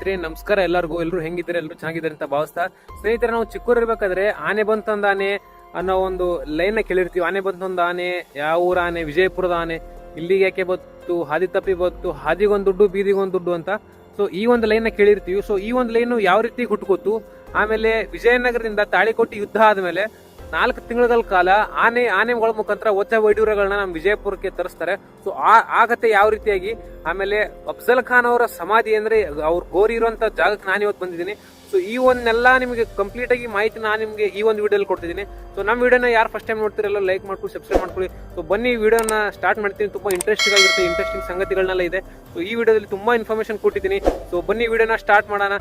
ಸ್ನೇಹಿತರೆ, ನಮಸ್ಕಾರ ಎಲ್ಲರಿಗೂ. ಎಲ್ಲರೂ ಹೆಂಗಿದ್ದಾರೆ? ಎಲ್ಲರೂ ಚೆನ್ನಾಗಿದ್ದಾರೆ ಅಂತ ಭಾವಿಸ್ತಾ. ಸ್ನೇಹಿತರೆ, ನಾವು ಚಿಕ್ಕೂರು ಇರ್ಬೇಕಾದ್ರೆ ಆನೆ ಬಂತಂದ ಆನೆ ಅನ್ನೋ ಒಂದು ಲೈನ್ನ ಕೇಳಿರ್ತೀವಿ. ಆನೆ ಬಂತಂದ ಆನೆ ಯಾವ ಊರ ಆನೆ? ವಿಜಯಪುರದ ಆನೆ. ಇಲ್ಲಿಗೆ ಯಾಕೆ ಬತ್ತು ಹಾದಿ ತಪ್ಪಿ ಬತ್ತು ಹಾದಿಗೊಂದು ದುಡ್ಡು ಬೀದಿಗೊಂದು ದುಡ್ಡು ಅಂತ. ಸೊ ಈ ಒಂದು ಲೈನ್ನ ಕೇಳಿರ್ತೀವಿ. ಸೊ ಈ ಒಂದು ಲೈನ್ ಯಾವ ರೀತಿ ಹುಟ್ಕೋತು? ಆಮೇಲೆ ವಿಜಯನಗರದಿಂದ ತಾಳಿಕೋಟೆ ಯುದ್ಧ ಆದ್ಮೇಲೆ ನಾಲ್ಕು ತಿಂಗಳ ಕಾಲ ಆನೆ, ಆನೆಗಳ ಮುಖಾಂತರ ಒಚ್ಚ ವೈಡೂರಗಳನ್ನ ನಮ್ಮ ವಿಜಯಪುರಕ್ಕೆ ತರಿಸ್ತಾರೆ. ಸೊ ಆ ಯಾವ ರೀತಿಯಾಗಿ? ಆಮೇಲೆ ಅಫ್ಜಲ್ ಖಾನ್ ಅವರ ಸಮಾಧಿ ಅಂದ್ರೆ ಅವ್ರು ಗೋರಿ ಇರುವಂತ ಜಾಗಕ್ಕೆ ನಾನು ಇವತ್ತು ಬಂದಿದ್ದೀನಿ. ಸೊ ಈ ಒಂದೆಲ್ಲ ನಿಮಗೆ ಕಂಪ್ಲೀಟ್ ಆಗಿ ಮಾಹಿತಿ ನಾನು ನಿಮಗೆ ಈ ಒಂದು ವಿಡಿಯೋಲಿ ಕೊಡ್ತಿದ್ದೀನಿ. ಸೊ ನಮ್ಮ ವಿಡಿಯೋನ ಯಾರು ಫಸ್ಟ್ ಟೈಮ್ ನೋಡ್ತಿರಲ್ಲ ಲೈಕ್ ಮಾಡ್ಕೊಳ್ಳಿ ಸಬ್ಸ್ಕ್ರೈಬ್ ಮಾಡ್ಕೊಳ್ಳಿ. ಸೊ ಬನ್ನಿ ವಿಡಿಯೋನ ಸ್ಟಾರ್ಟ್ ಮಾಡ್ತೀನಿ. ತುಂಬಾ ಇಂಟ್ರೆಸ್ಟಿಂಗ್ ಆಗಿರುತ್ತೆ ಇಂಟ್ರೆಸ್ಟಿಂಗ್ ಸಂಗತಿಗಳನ್ನೆಲ್ಲ ಇದೆ. ಸೊ ಈ ವಿಡಿಯೋದಲ್ಲಿ ತುಂಬಾ ಇನ್ಫಾರ್ಮೇಶನ್ ಕೊಟ್ಟಿದ್ದೀನಿ. ಸೊ ಬನ್ನಿ ವಿಡಿಯೋನ ಸ್ಟಾರ್ಟ್ ಮಾಡೋಣ.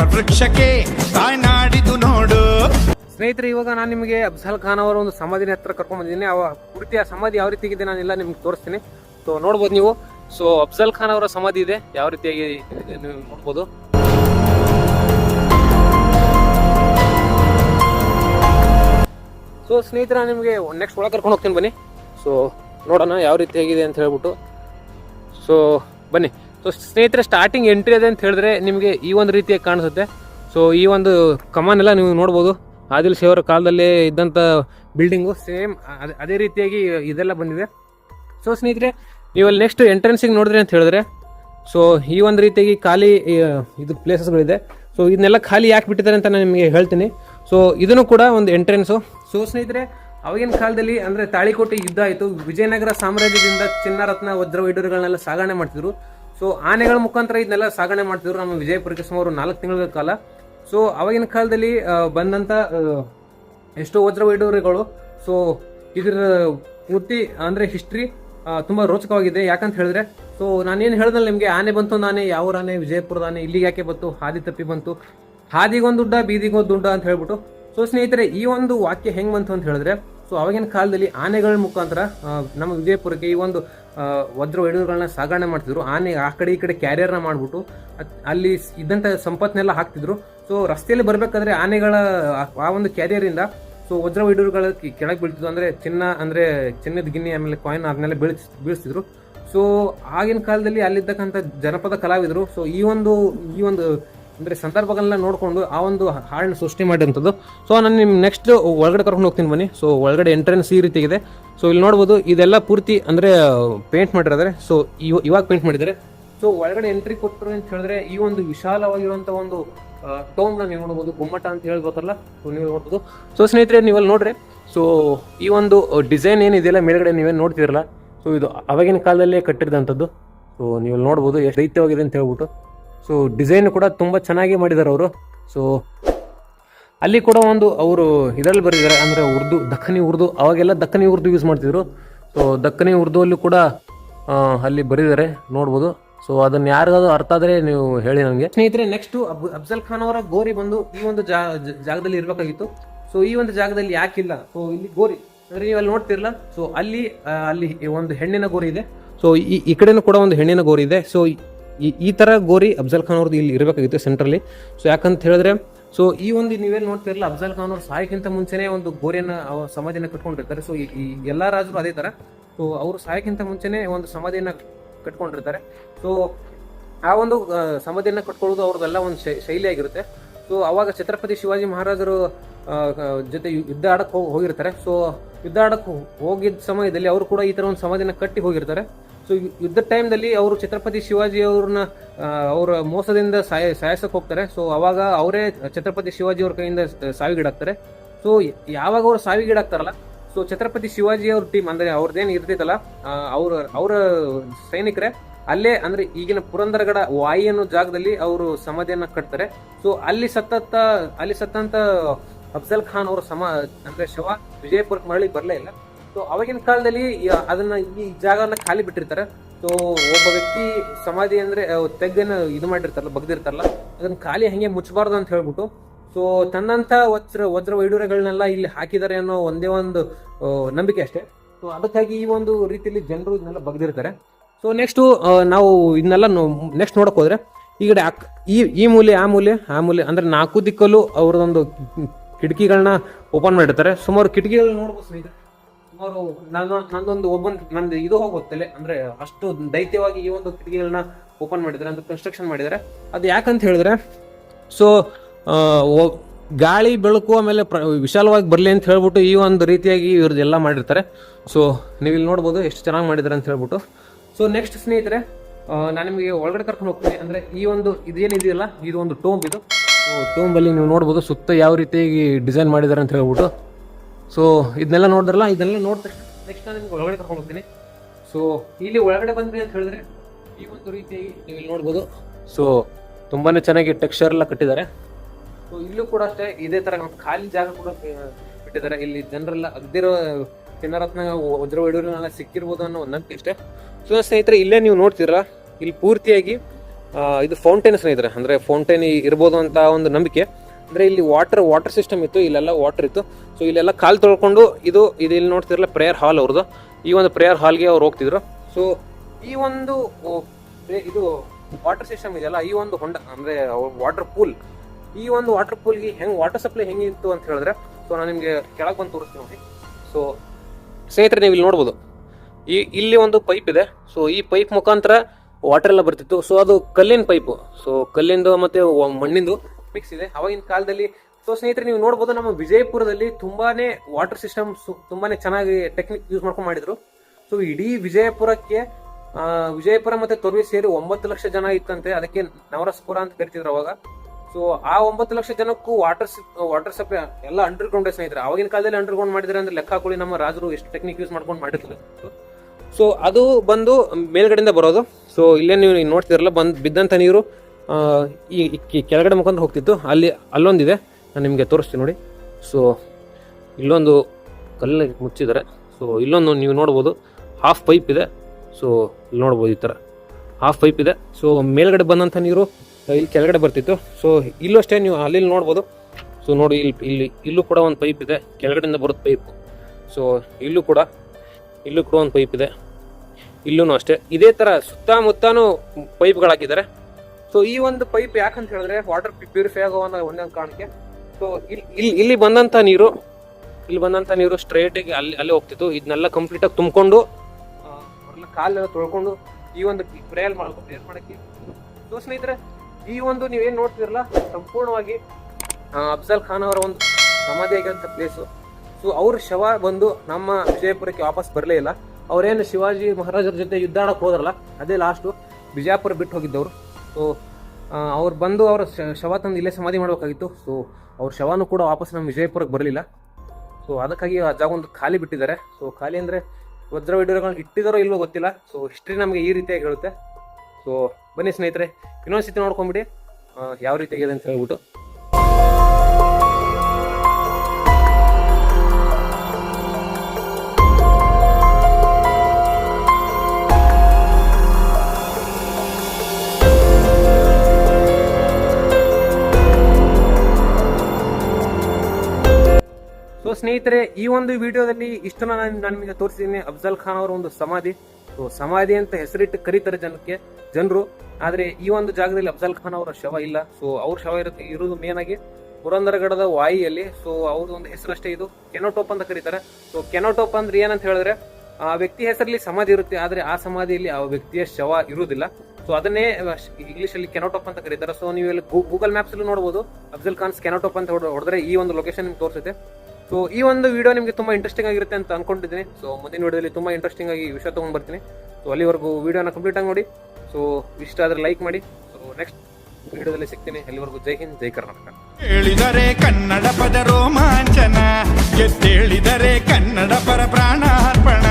ಕಲ್ಪವೃಕ್ಷಕ್ಕೆ ತಾಯ್ನಾಡಿದು ನೋಡು. ಸ್ನೇಹಿತರೆ, ಇವಾಗ ನಾನು ನಿಮಗೆ ಅಫ್ಜಲ್ ಖಾನ್ ಅವರ ಒಂದು ಸಮಾಧಿನ ಹತ್ರ ಕರ್ಕೊಂಡ್ ಬಂದಿದ್ದೀನಿ. ಅವ ಪೂರ್ತಿ ಆ ಸಮಾಧಿ ಯಾವ ರೀತಿ ಇದೆ ನಾನೆಲ್ಲ ನಿಮ್ಗೆ ತೋರಿಸ್ತೀನಿ. ಸೊ ನೋಡ್ಬೋದು ನೀವು. ಸೊ ಅಫ್ಜಲ್ ಖಾನ್ ಅವರ ಸಮಾಧಿ ಇದೆ. ಯಾವ ರೀತಿಯಾಗಿ ನೀವು ನೋಡ್ಬೋದು? ಸೊ ಸ್ನೇಹಿತರ ನಿಮಗೆ ನೆಕ್ಸ್ಟ್ ಒಳಗೆ ಕರ್ಕೊಂಡು ಹೋಗ್ತೀನಿ. ಬನ್ನಿ. ಸೊ ನೋಡೋಣ ಯಾವ ರೀತಿಯಾಗಿದೆ ಅಂತ ಹೇಳ್ಬಿಟ್ಟು. ಸೊ ಬನ್ನಿ. ಸೊ ಸ್ನೇಹಿತರೆ ಸ್ಟಾರ್ಟಿಂಗ್ ಎಂಟ್ರಿ ಅದೇ ಅಂತ ಹೇಳಿದ್ರೆ ನಿಮಗೆ ಈ ಒಂದು ರೀತಿಯಾಗಿ ಕಾಣಿಸುತ್ತೆ. ಸೊ ಈ ಒಂದು ಕಮಾನ್ ಎಲ್ಲ ನೀವು ನೋಡ್ಬೋದು. ಆದಿಲ್ ಶೇವರ ಕಾಲದಲ್ಲಿ ಇದ್ದಂಥ ಬಿಲ್ಡಿಂಗು ಸೇಮ್ ಅದೇ ರೀತಿಯಾಗಿ ಇದೆಲ್ಲ ಬಂದಿದೆ. ಸೊ ಸ್ನೇಹಿತರೆ ನೀವು ಅಲ್ಲಿ ನೆಕ್ಸ್ಟ್ ಎಂಟ್ರೆನ್ಸಿಗೆ ನೋಡಿದ್ರಿ ಅಂತ ಹೇಳಿದ್ರೆ ಸೊ ಈ ಒಂದು ರೀತಿಯಾಗಿ ಖಾಲಿ ಇದು ಪ್ಲೇಸಸ್ಗಳಿದೆ ಸೊ ಇದನ್ನೆಲ್ಲ ಖಾಲಿ ಯಾಕೆ ಬಿಟ್ಟಿದ್ದಾರೆ ಅಂತ ನಾನು ನಿಮಗೆ ಹೇಳ್ತೀನಿ. ಸೊ ಇದನ್ನು ಕೂಡ ಒಂದು ಎಂಟ್ರೆನ್ಸು ಸೊ ಸ್ನೇಹಿತರೆ, ಅವಾಗಿನ ಕಾಲದಲ್ಲಿ ಅಂದರೆ ತಾಳಿಕೋಟೆ ಯುದ್ಧ ಆಯಿತು. ವಿಜಯನಗರ ಸಾಮ್ರಾಜ್ಯದಿಂದ ಚಿನ್ನರತ್ನ ವಜ್ರ ವೈಡೂರುಗಳನ್ನೆಲ್ಲ ಸಾಗಣೆ ಮಾಡ್ತಿದ್ರು. ಸೊ ಆನೆಗಳ ಮುಖಾಂತರ ಇದನ್ನೆಲ್ಲ ಸಾಗಣೆ ಮಾಡ್ತಿದ್ರು ನಮ್ಮ ವಿಜಯಪುರಕ್ಕೆ ಸುಮಾರು ನಾಲ್ಕು ತಿಂಗಳ ಕಾಲ. ಸೊ ಅವಾಗಿನ ಕಾಲದಲ್ಲಿ ಬಂದಂತ ಎಷ್ಟೋ ವಜ್ರ ವೈಡೂರ್ಯಗಳು ಸೊ ಇದರ ಪೂರ್ತಿ ಅಂದ್ರೆ ಹಿಸ್ಟ್ರಿ ತುಂಬಾ ರೋಚಕವಾಗಿದೆ. ಯಾಕಂತ ಹೇಳಿದ್ರೆ ಸೊ ನಾನೇನು ಹೇಳ್ದಲ್ಲ ನಿಮಗೆ, ಆನೆ ಬಂತು ನಾನೇ, ಯಾವ ಆನೆ, ವಿಜಯಪುರದ ಆನೆ, ಇಲ್ಲಿಗೆ ಯಾಕೆ ಬಂತು, ಹಾದಿ ತಪ್ಪಿ ಬಂತು. ಹಾದಿಗೊಂದು ದುಡ್ಡ, ಬೀದಿಗೊಂದು ದುಡ್ಡ ಅಂತ ಹೇಳ್ಬಿಟ್ಟು. ಸೊ ಸ್ನೇಹಿತರೆ, ಈ ಒಂದು ವಾಕ್ಯ ಹೆಂಗ್ ಬಂತು ಅಂತ ಹೇಳಿದ್ರೆ ಸೊ ಅವಾಗಿನ ಕಾಲದಲ್ಲಿ ಆನೆಗಳ ಮುಖಾಂತರ ನಮ್ಮ ವಿಜಯಪುರಕ್ಕೆ ಈ ಒಂದು ವಜ್ರ ವೈಡೂರುಗಳನ್ನ ಸಾಗಣೆ ಮಾಡ್ತಿದ್ರು. ಆನೆ ಆ ಕಡೆ ಈ ಕಡೆ ಕ್ಯಾರಿಯರ್ನ ಮಾಡಿಬಿಟ್ಟು ಅಲ್ಲಿ ಇದ್ದಂಥ ಸಂಪತ್ತನ್ನೆಲ್ಲ ಹಾಕ್ತಿದ್ರು. ಸೊ ರಸ್ತೆಯಲ್ಲಿ ಬರಬೇಕಾದ್ರೆ ಆನೆಗಳ, ಆ- ಆ ಒಂದು ಕ್ಯಾರಿಯರಿಂದ ಸೊ ವಜ್ರ ವೈಡೂರುಗಳ ಕೆಳಗೆ ಬೀಳ್ತಿದ್ರು ಅಂದರೆ ಚಿನ್ನ, ಅಂದರೆ ಚಿನ್ನದ ಗಿನ್ನಿ, ಆಮೇಲೆ ಕಾಯಿನ್ ಅದನ್ನೆಲ್ಲ ಬೀಳ್ಸ್ ಬೀಳಿಸ್ತಿದ್ರು. ಸೊ ಆಗಿನ ಕಾಲದಲ್ಲಿ ಅಲ್ಲಿದ್ದಕ್ಕಂಥ ಜನಪದ ಕಲಾವಿದರು, ಸೊ ಈ ಒಂದು ಈ ಒಂದು ಅಂದ್ರೆ ಸಂದರ್ಭಗಳನ್ನ ನೋಡ್ಕೊಂಡು ಆ ಒಂದು ಹಾಡನ್ನ ಸೃಷ್ಟಿ ಮಾಡಿದಂಥದ್ದು. ಸೊ ನಾನು ನಿಮ್ಮ ನೆಕ್ಸ್ಟ್ ಒಳಗಡೆ ಕರ್ಕೊಂಡು ಹೋಗ್ತೀನಿ ಬನ್ನಿ. ಸೊ ಒಳಗಡೆ ಎಂಟ್ರೆನ್ಸ್ ಈ ರೀತಿ ಇದೆ. ಸೊ ಇಲ್ಲಿ ನೋಡ್ಬೋದು ಇದೆಲ್ಲ ಪೂರ್ತಿ ಅಂದ್ರೆ ಪೇಂಟ್ ಮಾಡಿರೋದ್ರೆ ಸೊ ಇವಾಗ ಪೇಂಟ್ ಮಾಡಿದ್ದಾರೆ. ಸೊ ಒಳಗಡೆ ಎಂಟ್ರಿ ಕೊಟ್ಟರು ಅಂತ ಹೇಳಿದ್ರೆ, ಈ ಒಂದು ವಿಶಾಲವಾಗಿರುವಂಥ ಒಂದು ಟೋನ್ ನೀವು ನೋಡ್ಬೋದು. ಗುಮ್ಮಟ ಅಂತ ಹೇಳ್ಬೋದಲ್ಲ? ಸೊ ನೀವು ನೋಡ್ಬೋದು. ಸೊ ಸ್ನೇಹಿತರೆ, ನೀವಲ್ಲಿ ನೋಡ್ರಿ. ಸೊ ಈ ಒಂದು ಡಿಸೈನ್ ಏನಿದೆಯಲ್ಲ ಮೇಲ್ಗಡೆ ನೀವೇನು ನೋಡ್ತಿರಲ್ಲ. ಸೊ ಇದು ಅವಾಗಿನ ಕಾಲದಲ್ಲೇ ಕಟ್ಟಿರಿದಂಥದ್ದು ಸೊ ನೀವು ನೋಡ್ಬೋದು. ಎಷ್ಟು ದೈತ್ಯವಾಗಿದೆ ಅಂತ ಹೇಳ್ಬಿಟ್ಟು. ಸೊ ಡಿಸೈನ್ ಕೂಡ ತುಂಬ ಚೆನ್ನಾಗಿ ಮಾಡಿದ್ದಾರೆ ಅವರು. ಸೊ ಅಲ್ಲಿ ಕೂಡ ಒಂದು ಅವರು ಇದರಲ್ಲಿ ಬರೆದಿದ್ದಾರೆ. ಅಂದರೆ ಉರ್ದು ದಕ್ಕನಿ ಉರ್ದು, ಅವಾಗೆಲ್ಲ ದಕ್ಕನಿ ಉರ್ದು ಯೂಸ್ ಮಾಡ್ತಿದ್ರು. ಸೊ ದಕ್ಕನಿ ಉರ್ದು ಅಲ್ಲಿ ಕೂಡ ಅಲ್ಲಿ ಬರೆದಿದ್ದಾರೆ. ನೋಡ್ಬೋದು. ಸೊ ಅದನ್ನ ಯಾರಿಗಾದ್ರು ಅರ್ಥ ಆದರೆ ನೀವು ಹೇಳಿ ನನಗೆ ಸ್ನೇಹಿತರೆ ನೆಕ್ಸ್ಟ್ ಅಫ್ಜಲ್ ಖಾನ್ ಅವರ ಗೋರಿ ಬಂದು ಈ ಒಂದು ಜಾಗದಲ್ಲಿ ಇರಬೇಕಾಗಿತ್ತು. ಸೊ ಈ ಒಂದು ಜಾಗದಲ್ಲಿ ಯಾಕಿಲ್ಲ ಸೊ ಇಲ್ಲಿ ಗೋರಿ. ಅಂದ್ರೆ ನೀವು ಅಲ್ಲಿ ನೋಡ್ತಿರಲ್ಲ ಸೊ ಅಲ್ಲಿ ಅಲ್ಲಿ ಒಂದು ಹೆಣ್ಣಿನ ಗೋರಿ ಇದೆ. ಸೊ ಈ ಈ ಕಡೆನೂ ಕೂಡ ಒಂದು ಹೆಣ್ಣಿನ ಗೋರಿ ಇದೆ. ಸೊ ಈ ಈ ಥರ ಗೋರಿ ಅಫ್ಜಲ್ ಖಾನ್ ಅವ್ರದ್ದು ಇಲ್ಲಿ ಇರಬೇಕಾಗಿತ್ತು ಸೆಂಟ್ರಲ್ಲಿ ಸೊ ಯಾಕಂತ ಹೇಳಿದ್ರೆ ಸೊ ಈ ಒಂದು ನೀವೇನು ನೋಡ್ತಿರಲ್ಲ ಅಫ್ಜಲ್ ಖಾನ್ ಅವ್ರು ಸಾಯಕ್ಕಿಂತ ಮುಂಚೆನೇ ಒಂದು ಗೋರಿಯನ್ನು ಸಮಾಧಿನ ಕಟ್ಕೊಂಡಿರ್ತಾರೆ. ಸೊ ಈ ಎಲ್ಲ ರಾಜರು ಅದೇ ಥರ ಸೊ ಅವರು ಸಾಯಕ್ಕಿಂತ ಮುಂಚೆನೆ ಒಂದು ಸಮಾಧಿಯನ್ನು ಕಟ್ಕೊಂಡಿರ್ತಾರೆ. ಸೊ ಆ ಒಂದು ಸಮಾಧಿಯನ್ನು ಸಮಾಧಿಯನ್ನ ಕಟ್ಕೊಳ್ಳೋದು ಅವ್ರದ್ದೆಲ್ಲ ಒಂದು ಶೈಲಿ ಆಗಿರುತ್ತೆ. ಸೊ ಅವಾಗ ಛತ್ರಪತಿ ಶಿವಾಜಿ ಮಹಾರಾಜರು ಜೊತೆ ಯುದ್ಧ ಆಡಕ್ಕೆ ಹೋಗ್- ಹೋಗಿರ್ತಾರೆ. ಸೊ ಯುದ್ಧ ಆಡಕ್ಕೆ ಹೋಗಿದ್ದ ಸಮಯದಲ್ಲಿ ಅವರು ಕೂಡ ಈ ಥರ ಒಂದು ಸಮಾಧಿನ ಕಟ್ಟಿ ಹೋಗಿರ್ತಾರೆ. ಸೊ ಯುದ್ಧ ಟೈಮ್ದಲ್ಲಿ ಅವರು ಛತ್ರಪತಿ ಶಿವಾಜಿ ಅವ್ರನ್ನ ಅವರ ಮೋಸದಿಂದ ಸಾಯ, ಸಾಯಸಕ್ಕೆ ಹೋಗ್ತಾರೆ. ಸೊ ಅವಾಗ ಅವರೇ ಛತ್ರಪತಿ ಶಿವಾಜಿ ಅವ್ರ ಕೈಯಿಂದ ಸಾವಿಗೀಡಾಗ್ತಾರೆ ಸೊ ಯಾವಾಗ ಅವ್ರು ಸಾವಿಗೀಡಾಗ್ತಾರಲ್ಲ ಸೊ ಛತ್ರಪತಿ ಶಿವಾಜಿ ಅವ್ರ ಟೀಮ್ ಅಂದ್ರೆ ಅವ್ರದ್ದೇನು ಇರ್ತೈತಲ್ಲ ಅವ್ರ, ಅವರ ಸೈನಿಕರೇ, ಅಲ್ಲೇ ಅಂದ್ರೆ ಈಗಿನ ಪುರಂದರಗಡ ವಾಯಿ ಅನ್ನೋ ಜಾಗದಲ್ಲಿ ಅವರು ಸಮಾಧಿಯನ್ನ ಕಟ್ತಾರೆ. ಸೊ ಅಲ್ಲಿ ಸತ್ತಂತ ಅಲ್ಲಿ ಸತ್ತಂತ ಅಫ್ಜಲ್ ಖಾನ್ ಅವರ ಸಮ, ಅಂದ್ರೆ ಶವ ವಿಜಯಪುರಕ್ಕೆ ಮರಳಿ ಬರಲೇ ಇಲ್ಲ. ಸೊ ಅವಾಗಿನ ಕಾಲದಲ್ಲಿ ಅದನ್ನ ಈ ಜಾಗವನ್ನ ಖಾಲಿ ಬಿಟ್ಟಿರ್ತಾರೆ. ಸೊ ಒಬ್ಬ ವ್ಯಕ್ತಿ ಸಮಾಧಿ ಅಂದ್ರೆ ತೆಗ್ಗನ್ನು ಇದು ಮಾಡಿರ್ತಾರಲ್ಲ, ಬಗ್ದಿರ್ತಾರಲ್ಲ, ಅದನ್ನ ಖಾಲಿ ಹಂಗೆ ಮುಚ್ಚಬಾರ್ದು ಅಂತ ಹೇಳ್ಬಿಟ್ಟು ಸೊ ತನ್ನಂತ ವಜ್ರ ವಜ್ರ ವೈಡೂರ್ಯಗಳನ್ನೆಲ್ಲ ಇಲ್ಲಿ ಹಾಕಿದ್ದಾರೆ ಅನ್ನೋ ಒಂದೇ ಒಂದು ನಂಬಿಕೆ ಅಷ್ಟೇ. ಸೊ ಅದಕ್ಕಾಗಿ ಈ ಒಂದು ರೀತಿಯಲ್ಲಿ ಜನರು ಇದನ್ನೆಲ್ಲ ಬಗ್ದಿರ್ತಾರೆ. ಸೊ ನೆಕ್ಸ್ಟ್ ನಾವು ಇದನ್ನೆಲ್ಲ ನೆಕ್ಸ್ಟ್ ನೋಡಕ್ ಹೋದ್ರೆ, ಈ ಕಡೆ ಈ ಈ ಮೂಲೆ, ಆ ಮೂಲೆ ಆ ಮೂಲೆ, ಅಂದ್ರೆ ನಾಲ್ಕು ದಿಕ್ಕಲ್ಲೂ ಅವ್ರದೊಂದು ಕಿಟಕಿಗಳನ್ನ ಓಪನ್ ಮಾಡಿರ್ತಾರೆ. ಸುಮಾರು ಕಿಟಕಿಗಳನ್ನ ನೋಡ್ಬೋದು ಸ್ನೇಹಿತರೆ. ಸುಮಾರು ನಾನು ನಂದೊಂದು ಒಬ್ಬನ್ ನಂದು ಇದು ಹೋಗುತ್ತಲ್ಲ, ಅಂದ್ರೆ ಅಷ್ಟು ದೈತ್ಯವಾಗಿ ಈ ಒಂದು ಕಿಟಕಿಗಳನ್ನ ಓಪನ್ ಮಾಡಿದ್ದಾರೆ, ಅಂದ್ರೆ ಕನ್ಸ್ಟ್ರಕ್ಷನ್ ಮಾಡಿದ್ದಾರೆ. ಅದು ಯಾಕಂತ ಹೇಳಿದ್ರೆ ಸೊ ಗಾಳಿ ಬೆಳಕು ಆಮೇಲೆ ಪ್ರ, ವಿಶಾಲವಾಗಿ ಬರಲಿ ಅಂತ ಹೇಳ್ಬಿಟ್ಟು ಈ ಒಂದು ರೀತಿಯಾಗಿ ಇವ್ರದ್ದು ಎಲ್ಲ ಮಾಡಿರ್ತಾರೆ. ಸೊ ನೀವು ಇಲ್ಲಿ ನೋಡ್ಬೋದು ಎಷ್ಟು ಚೆನ್ನಾಗಿ ಮಾಡಿದ್ದಾರೆ ಅಂತ ಹೇಳ್ಬಿಟ್ಟು. ಸೊ ನೆಕ್ಸ್ಟ್ ಸ್ನೇಹಿತರೆ ನಾನು ನಿಮಗೆ ಒಳಗಡೆ ಕರ್ಕೊಂಡು ಹೋಗ್ತೀನಿ. ಅಂದರೆ ಈ ಒಂದು ಇದೇನಿದೆಯಲ್ಲ ಇದು ಒಂದು ಟೋಂಬ್ ಇದು. ಟೋಂಬಲ್ಲಿ ನೀವು ನೋಡ್ಬೋದು ಸುತ್ತ ಯಾವ ರೀತಿಯಾಗಿ ಡಿಸೈನ್ ಮಾಡಿದ್ದಾರೆ ಅಂತ ಹೇಳ್ಬಿಟ್ಟು. ಸೊ ಇದನ್ನೆಲ್ಲ ನೋಡಿದ್ರಲ್ಲ, ಇದನ್ನೆಲ್ಲ ನೋಡಿದ ತಕ್ಷಣ ನೆಕ್ಸ್ಟ್ ನಾನು ನಿಮ್ಗೆ ಒಳಗಡೆ ಕರ್ಕೊಂಡು ಹೋಗ್ತೀನಿ ಸೊ ಇಲ್ಲಿ ಒಳಗಡೆ ಬಂದ್ರಿ ಅಂತ ಹೇಳಿದ್ರೆ ಈ ಒಂದು ರೀತಿಯಾಗಿ ನೀವು ಇಲ್ಲಿ ನೋಡ್ಬೋದು. ಸೊ ತುಂಬಾ ಚೆನ್ನಾಗಿ ಟೆಕ್ಸ್ಚರ್ ಎಲ್ಲ ಕಟ್ಟಿದ್ದಾರೆ. ಸೊ ಇಲ್ಲೂ ಕೂಡ ಅಷ್ಟೇ ಇದೇ ಒಂದು ಖಾಲಿ ಜಾಗ ಕೂಡ ಬಿಟ್ಟಿದ್ದಾರೆ. ಇಲ್ಲಿ ಜನರೆಲ್ಲ ಅಗ್ದಿರೋ ಚಿನ್ನರತ್ನ ವಜ್ರ ವೈಡೂರಿನೆಲ್ಲ ಸಿಕ್ಕಿರ್ಬೋದು ಅನ್ನೋ ಒಂದು ನಂಬಿಕೆ ಅಷ್ಟೇ. ಸೊ ಸ್ನೇಹಿತರೆ, ಇಲ್ಲೇ ನೀವು ನೋಡ್ತೀರಲ್ಲ, ಇಲ್ಲಿ ಪೂರ್ತಿಯಾಗಿ ಇದು ಫೌಂಟೇನ್ ಸ್ನೇಹಿತರೆ, ಅಂದ್ರೆ ಫೌಂಟೇನ್ ಇರ್ಬೋದು ಅಂತ ಒಂದು ನಂಬಿಕೆ. ಅಂದ್ರೆ ಇಲ್ಲಿ ವಾಟರ್ ವಾಟರ್ ಸಿಸ್ಟಮ್ ಇತ್ತು, ಇಲ್ಲೆಲ್ಲ ವಾಟರ್ ಇತ್ತು. ಸೊ ಇಲ್ಲೆಲ್ಲ ಕಾಲು ತೊಳ್ಕೊಂಡು ಇದು ಇದು ಇಲ್ಲಿ ನೋಡ್ತಿರಲ್ಲ ಪ್ರೇಯರ್ ಹಾಲ್ ಅವ್ರದ್ದು ಈ ಒಂದು ಪ್ರೇಯರ್ ಹಾಲ್ಗೆ ಅವ್ರು ಹೋಗ್ತಿದ್ರು. ಸೊ ಈ ಒಂದು ಇದು ವಾಟರ್ ಸಿಸ್ಟಮ್ ಇದೆಯಲ್ಲ, ಈ ಒಂದು ಹೊಂಡ, ಅಂದ್ರೆ ವಾಟರ್ ಪೂಲ್ ಈ ಒಂದು ವಾಟರ್ ಪೂಲ್ಗೆ ಹೆಂಗೆ ವಾಟರ್ ಸಪ್ಲೈ ಹೆಂಗಿತ್ತು ಅಂತ ಹೇಳಿದ್ರೆ ಸೊ ನಾನು ನಿಮಗೆ ಕೆಳಗೆ ಬಂದು ತೋರಿಸ್ತೀನಿ ನೋಡಿ. ಸೊ ಸ್ನೇಹಿತರೆ ನೀವು ಇಲ್ಲಿ ನೋಡ್ಬೋದು. ಈ, ಇಲ್ಲಿ ಒಂದು ಪೈಪ್ ಇದೆ. ಸೊ ಈ ಪೈಪ್ ಮುಖಾಂತರ ವಾಟರ್ ಎಲ್ಲ ಬರ್ತಿತ್ತು. ಸೊ ಅದು ಕಲ್ಲಿನ ಪೈಪು ಸೊ ಕಲ್ಲಿಂದು ಮತ್ತೆ ಮಣ್ಣಿಂದು. ಮಿಕ್ಸ್ ಇದೆ. ಅವಾಗಿನ ಕಾಲದಲ್ಲಿ ಸೊ ಸ್ನೇಹಿತರೆ, ನೀವು ನೋಡ್ಬೋದು ನಮ್ಮ ವಿಜಯಪುರದಲ್ಲಿ ತುಂಬಾನೇ ವಾಟರ್ ಸಿಸ್ಟಮ್ ತುಂಬಾನೇ ಚೆನ್ನಾಗಿ ಟೆಕ್ನಿಕ್ ಯೂಸ್ ಮಾಡ್ಕೊಂಡು ಮಾಡಿದ್ರು. ಸೊ ಇಡೀ ವಿಜಯಪುರಕ್ಕೆ ವಿಜಯಪುರ ಮತ್ತೆ ತೊರ್ವಿ ಸೇರಿ ಒಂಬತ್ತು ಲಕ್ಷ ಜನ ಇತ್ತಂತೆ. ಅದಕ್ಕೆ ನವರಸ್ಪುರ ಅಂತ ಕರಿತಿದ್ರು ಅವಾಗ. ಸೊ ಆ ಒಂಬತ್ತು ಲಕ್ಷ ಜನಕ್ಕೂ ವಾಟರ್ ವಾಟರ್ ಸಪ್ಲೈ ಎಲ್ಲ ಅಂಡರ್ ಗ್ರೌಂಡ್ ಸ್ನೇಹಿತರೆ. ಅವಾಗಿನ ಕಾಲದಲ್ಲಿ ಅಂಡರ್ ಗ್ರೌಂಡ್ ಮಾಡಿದ್ರೆ ಅಂದ್ರೆ ಲೆಕ್ಕ ಹಾಕೊಳ್ಳಿ ನಮ್ಮ ರಾಜರು ಎಷ್ಟು ಟೆಕ್ನಿಕ್ ಯೂಸ್ ಮಾಡ್ಕೊಂಡು ಮಾಡಿರ್ತಾರೆ ಸೊ ಅದು ಬಂದು ಮೇಲ್ಗಡೆಯಿಂದ ಬರೋದು. ಸೊ ಇಲ್ಲೇ ನೀವು ನೋಡ್ತಿರಲ್ಲ, ಬಂದ್ ಬಿದ್ದಂತ ನೀರು. ಈ ಕೆಳಗಡೆ ಮುಖಾಂತರ ಹೋಗ್ತಿತ್ತು. ಅಲ್ಲಿ, ಅಲ್ಲೊಂದಿದೆ. ನಾನು ನಿಮಗೆ ತೋರಿಸ್ತೀನಿ ನೋಡಿ. ಸೊ ಇಲ್ಲೊಂದು ಕಲ್ಲ ಮುಚ್ಚಿದ್ದಾರೆ. ಸೊ ಇಲ್ಲೊಂದು ನೀವು ನೋಡ್ಬೋದು ಹಾಫ್ ಪೈಪ್ ಇದೆ. ಸೊ ಇಲ್ಲಿ ನೋಡ್ಬೋದು ಈ ಥರ ಹಾಫ್ ಪೈಪ್ ಇದೆ. ಸೊ ಮೇಲ್ಗಡೆ ಬಂದಂಥ ನೀರು ಇಲ್ಲಿ ಕೆಳಗಡೆ ಬರ್ತಿತ್ತು. ಸೊ ಇಲ್ಲೂ ಅಷ್ಟೇ ನೀವು ಅಲ್ಲಿ ನೋಡ್ಬೋದು. ಸೊ ನೋಡಿ, ಇಲ್ಲಿ ಇಲ್ಲಿ, ಇಲ್ಲೂ ಕೂಡ ಒಂದು ಪೈಪ್ ಇದೆ. ಕೆಳಗಡೆಯಿಂದ ಬರುತ್ತೆ ಪೈಪ್ ಸೊ ಇಲ್ಲೂ ಕೂಡ ಇಲ್ಲೂ ಕೂಡ ಒಂದು ಪೈಪ್ ಇದೆ. ಇಲ್ಲೂ ಅಷ್ಟೇ. ಇದೇ ಥರ ಸುತ್ತಮುತ್ತನೂ ಪೈಪ್ಗಳು ಹಾಕಿದ್ದಾರೆ. ಸೊ ಈ ಒಂದು ಪೈಪ್ ಯಾಕಂತ ಹೇಳಿದ್ರೆ ವಾಟರ್ ಪ್ಯೂರಿಫೈ ಆಗೋ ಅನ್ನೋ ಒಂದೊಂದು ಕಾರಣಕ್ಕೆ. ಸೊ ಇಲ್ಲಿ ಇಲ್ಲಿ ಬಂದಂತ ನೀರು, ಇಲ್ಲಿ ಬಂದಂತ ನೀರು ಸ್ಟ್ರೈಟಿಗೆ ಅಲ್ಲಿ, ಅಲ್ಲೇ ಹೋಗ್ತಿತ್ತು. ಇದನ್ನೆಲ್ಲ ಕಂಪ್ಲೀಟಾಗಿ ತುಂಬಿಕೊಂಡು ಅವ್ರೆಲ್ಲ ಕಾಲೆಲ್ಲ ತೊಳ್ಕೊಂಡು ಈ ಒಂದು ಪ್ರೇಯಲ್ ಮಾಡ್ಕೊಂಡು ಏನ್ ಮಾಡಕ್ಕೆ. ಸೊ ಸ್ನೇಹಿತರೆ, ಈ ಒಂದು ನೀವೇನು ನೋಡ್ತಿರಲ್ಲ ಸಂಪೂರ್ಣವಾಗಿ ಅಫ್ಜಲ್ ಖಾನ್ ಅವರ ಒಂದು ಸಮಾಧಿ ಆಗಿರೋಂಥ ಪ್ಲೇಸು ಸೊ ಅವ್ರ ಶವ ಬಂದು ನಮ್ಮ ವಿಜಯಪುರಕ್ಕೆ ವಾಪಸ್ ಬರಲೇ ಇಲ್ಲ. ಅವ್ರೇನು ಶಿವಾಜಿ ಮಹಾರಾಜರ ಜೊತೆ ಯುದ್ಧ ಆಡಕ್ಕೆ ಹೋದ್ರಲ್ಲ, ಅದೇ ಲಾಸ್ಟು ಬಿಜಾಪುರ ಬಿಟ್ಟು ಹೋಗಿದ್ದವರು. ಸೊ ಅವ್ರು ಬಂದು ಅವರ ಶವ ತಂದು ಇಲ್ಲೇ ಸಮಾಧಿ ಮಾಡಬೇಕಾಗಿತ್ತು. ಸೊ ಅವ್ರ ಶವನೂ ಕೂಡ ವಾಪಸ್ ನಮ್ಮ ವಿಜಯಪುರಕ್ಕೆ ಬರಲಿಲ್ಲ. ಸೊ ಅದಕ್ಕಾಗಿ ಆ ಜಾಗ ಒಂದು ಖಾಲಿ ಬಿಟ್ಟಿದ್ದಾರೆ. ಸೊ ಖಾಲಿ ಅಂದರೆ ವಜ್ರ ವೈಡೂರ್ಯಗಳನ್ನ ಇಟ್ಟಿದಾರೋ ಇಲ್ವೋ ಗೊತ್ತಿಲ್ಲ. ಸೊ ಹಿಸ್ಟ್ರಿ ನಮಗೆ ಈ ರೀತಿಯಾಗಿ ಹೇಳುತ್ತೆ. ಸೊ ಬನ್ನಿ ಸ್ನೇಹಿತರೆ ಇನ್ನೊಂದು ಸತಿ ನೋಡ್ಕೊಂಬಿಡಿ ಯಾವ ರೀತಿಯಾಗಿದೆ ಅಂತ ಹೇಳ್ಬಿಟ್ಟು. ಸ್ನೇಹಿತರೆ, ಈ ಒಂದು ವಿಡಿಯೋದಲ್ಲಿ ಇಷ್ಟನ್ನ ನಾನು ನಿಮಗೆ ತೋರಿಸಿದ್ದೀನಿ. ಅಫ್ಜಲ್ ಖಾನ್ ಅವರ ಒಂದು ಸಮಾಧಿ. ಸೊ, ಸಮಾಧಿ ಅಂತ ಹೆಸರಿಟ್ಟು ಕರೀತಾರೆ ಜನಕ್ಕೆ, ಜನರು. ಆದರೆ ಈ ಒಂದು ಜಾಗದಲ್ಲಿ ಅಫ್ಜಲ್ ಖಾನ್ ಅವರ ಶವ ಇಲ್ಲ. ಸೊ, ಅವ್ರ ಶವ ಇರುತ್ತೆ ಇರೋದು ಮೇನ್ ಆಗಿ ಪುರಂದರಗಡದ ವಾಯಿಯಲ್ಲಿ. ಸೊ, ಅವ್ರದ್ದು ಒಂದು ಹೆಸರಷ್ಟೇ ಇದು. ಕೆನೋಟೋಪ್ ಅಂತ ಕರೀತಾರೆ. ಸೊ ಕೆನೋಟೋಪ್ ಅಂದ್ರೆ ಏನಂತ ಹೇಳಿದ್ರೆ, ಆ ವ್ಯಕ್ತಿ ಹೆಸರಲ್ಲಿ ಸಮಾಧಿ ಇರುತ್ತೆ, ಆದ್ರೆ ಆ ಸಮಾಧಿಯಲ್ಲಿ ಆ ವ್ಯಕ್ತಿಯ ಶವ ಇರುವುದಿಲ್ಲ. ಸೊ ಅದನ್ನೇ ಇಂಗ್ಲಿಷ್ ಅಲ್ಲಿ ಕೆನೋಟೋಪ್ ಅಂತ ಕರೀತಾರೆ. ಸೊ ನೀವು ಇಲ್ಲಿ ಗೂಗಲ್ ಮ್ಯಾಪ್ಸ್ ಅಲ್ಲಿ ನೋಡಬಹುದು ಅಫ್ಜಲ್ ಖಾನ್ಸ್ ಕೆನೋಟೋಪ್ ಅಂತ ಹೊಡ್- ಹೊಡೆದ್ರೆ ಈ ಒಂದು ಲೊಕೇಶನ್ ನಿಮ್ಗೆ ತೋರಿಸುತ್ತೆ. ಸೊ ಈ ಒಂದು ವಿಡಿಯೋ ನಿಮಗೆ ತುಂಬಾ ಇಂಟ್ರೆಸ್ಟಿಂಗ್ ಆಗಿರುತ್ತೆ ಅಂತ ಅನ್ಕೊಂಡಿದ್ದೀನಿ. ಸೊ ಮುಂದಿನ ವಿಡಿಯೋದಲ್ಲಿ ತುಂಬಾ ಇಂಟ್ರೆಸ್ಟಿಂಗ್ ಆಗಿ ವಿಷಯ ತೊಗೊಂಡು ಬರ್ತೀನಿ. ಸೊ ಅಲ್ಲಿವರೆಗೂ ವಿಡಿಯೋನ ಕಂಪ್ಲೀಟ್ ಆಗಿ ನೋಡಿ. ಸೊ ಇಷ್ಟ ಆದ್ರೆ ಲೈಕ್ ಮಾಡಿ. ಸೊ ನೆಕ್ಸ್ಟ್ ವಿಡಿಯೋದಲ್ಲಿ ಸಿಗ್ತೀನಿ. ಅಲ್ಲಿವರೆಗೂ ಜೈ ಹಿಂದ್, ಜೈ ಕರ್ನಾಟಕ. ಹೇಳಿದರೆ ಕನ್ನಡ ಪದ ರೋಮಾಂಚನ. ಎದ್ದೇಳಿದರೆ ಕನ್ನಡ ಪರ ಪ್ರಾಣಾರ್ಪಣ.